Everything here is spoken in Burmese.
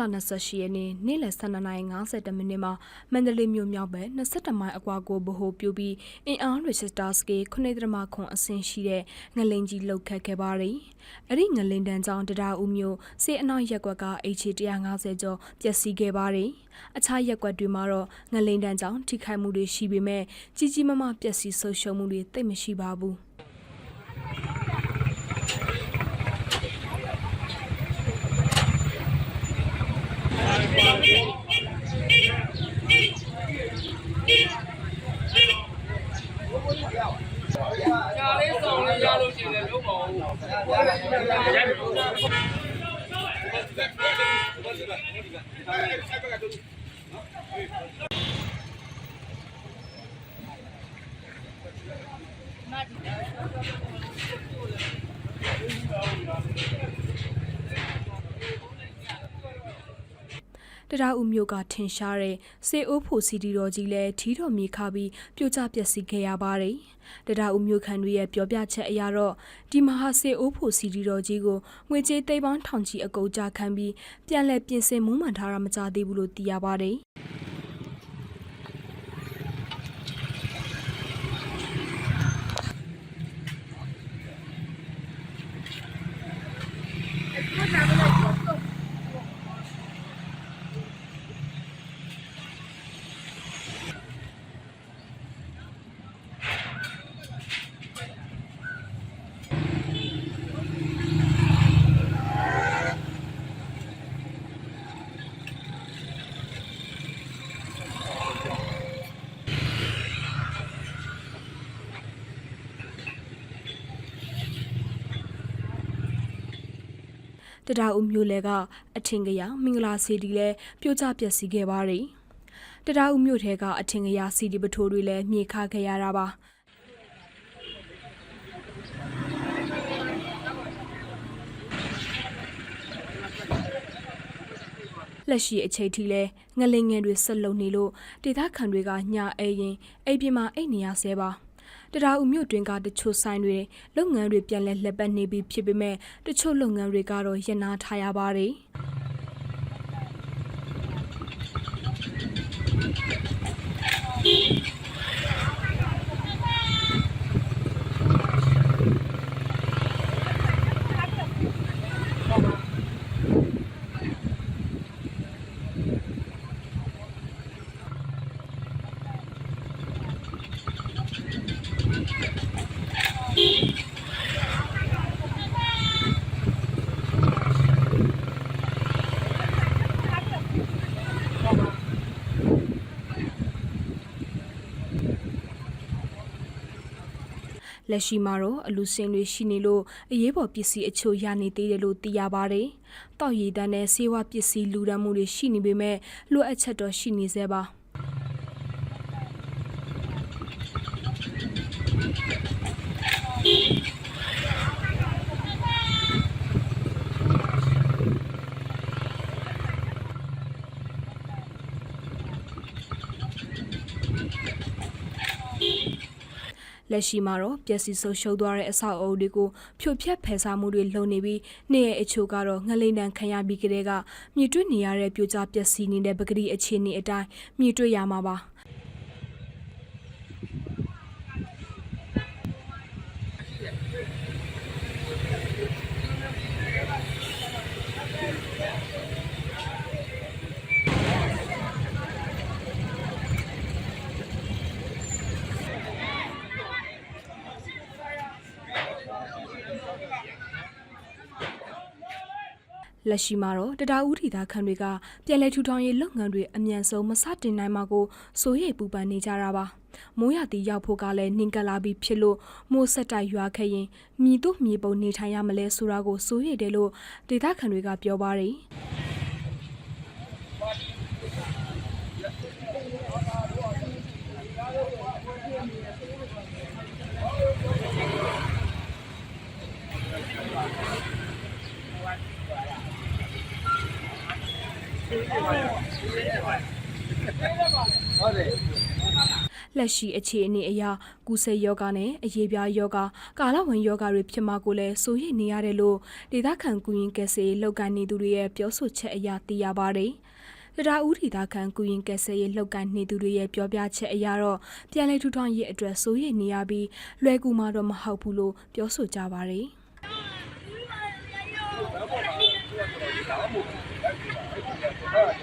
လ28ရက်နေ့နေ့လယ်12:50မိနစ်မှာမန္တလေးမြို့မြောက်ဘက်22မိုင်အကွာကိုဗဟိုပြုပြီးအင်အားရစ်စတာစကေ9.9အဆင့်ရှိတဲ့ငလင်ကြီးလှုပ်ခတ်ခဲ့ပါတယ်။အဲ့ဒီငလင်တန်းကြောင့်တရားဦးမြို့စေအနောက်ရက်ကွက်က H150 ကျော်ပျက်စီးခဲ့ပါတယ်။အခြားရက်ကွက်တွေမှာတော့ငလင်တန်းကြောင့်ထိခိုက်မှုတွေရှိပေမဲ့ကြီးကြီးမားမားပျက်စီးဆုံးရှုံးမှုတွေသိပ်မရှိပါဘူး။ ညာလေးဆောင်လေးရလို့ရှိ ရင်လည်းလုံးပါဦး။ တရားဦးမြို့ကထင်ရှားတဲ့စေအိုးဖို့စီဒီတော်ကြီးလည်းထီတော်မြေခပြီးပြိုကျပျက်စီးခဲ့ရပါတယ်။တရားဦးမြို့ခံတွေရဲ့ပြောပြချက်အရတော့ဒီမဟာစေအိုးဖို့စီဒီတော်ကြီးကိုငွေကြေးသိန်းပေါင်းထောင်ချီအကုန်ကြခံပြီးပြန်လည်ပြင်ဆင်မှုမှန်ထားတာမကြသေးဘူးလို့သိရပါတယ်။ တဒါဦးမျိုးလဲကအထင်ကရမင်္ဂလာစီဒီလဲပြိုကျပျက်စီးခဲ့ပါတယ်။တဒါဦးမျိုးထဲကအထင်ကရစီဒီပထိုးတွေလည်းမြေခခဲ့ရတာပါ။လက်ရှိအချိန်ထိလဲငလင်ငယ်တွေဆက်လုံနေလို့ဒေသခံတွေကညာအဲရင်အိပ်ပြမှာအိတ်နေရဆဲပါ တရာဦးမြို့တွင်ကတချို့ဆိုင်တွေလုပ်ငန်းတွေပြန်လဲလက်ပတ်နေပြီဖြစ်ပေမဲ့တချို့လုပ်ငန်းတွေကတော့ရပ်နားထားရပါတယ် လက်ရှိမှာတော့အလူစင်တွေရှိနေလို့အရေးပေါ်ပစ္စည်းအချို့ရနေသေးတယ်လို့သိရပါတယ်။တောက်ရည်တန်းနဲ့ဆေးဝါးပစ္စည်းလူဒန်းမှုတွေရှိနေပေမဲ့လိုအပ်ချက်တော့ရှိနေသေးပါ။ လက်ရှိမှာတော့ပျက်စီးဆုံးရှုံးသွားတဲ့အဆောက်အအုံတွေကိုဖြိုဖျက်ဖယ်ရှားမှုတွေလုပ်နေပြီးနေရဲ့အချို့ကတော့ငလိန်တန်ခံရပြီးကတည်းကမြေတွနေရတဲ့ပြိုကျပျက်စီးနေတဲ့ပဂတိအခြေအနေအတိုင်းမြေတွေ့ရမှာပါ။ လက်ရှိမှာတော့တရားဦးဒေသခံတွေကပြည်လဲထူထောင်ရေးလုပ်ငန်းတွေအမြန်ဆုံးမစတင်နိုင်မှာကိုစိုးရိမ်ပူပန်နေကြတာပါမိုးရတီရောက်ဖို့ကလည်းနှင်ကပ်လာပြီးဖြစ်လို့မိုးဆက်တိုက်ရွာခဲ့ရင်မြည်တို့မြေပုံနေထိုင်ရမလဲဆိုတာကိုစိုးရိမ်တယ်လို့ဒေသခံတွေကပြောပါတယ် ဟဟုတ်တယ်လက်ရှိအခြေအနေအရကူးစိတ်ယောဂနဲ့အရေးပြားယောဂကာလဝင်ယောဂတွေဖြစ်မှာကိုလည်းစိုးရိမ်နေရတယ်လို့ဒေသခံကုရင်ကက်ဆေးလောက်ကန်နေသူတွေရဲ့ပြောဆိုချက်အရသိရပါတယ်။တရားဦးဒေသခံကုရင်ကက်ဆေးရဲ့လောက်ကန်နေသူတွေရဲ့ပြောပြချက်အရတော့ပြန်လည်ထူထောင်ရေးအတွက်စိုးရိမ်နေရပြီးလွယ်ကူမှာတော့မဟုတ်ဘူးလို့ပြောဆိုကြပါတယ်။ All right.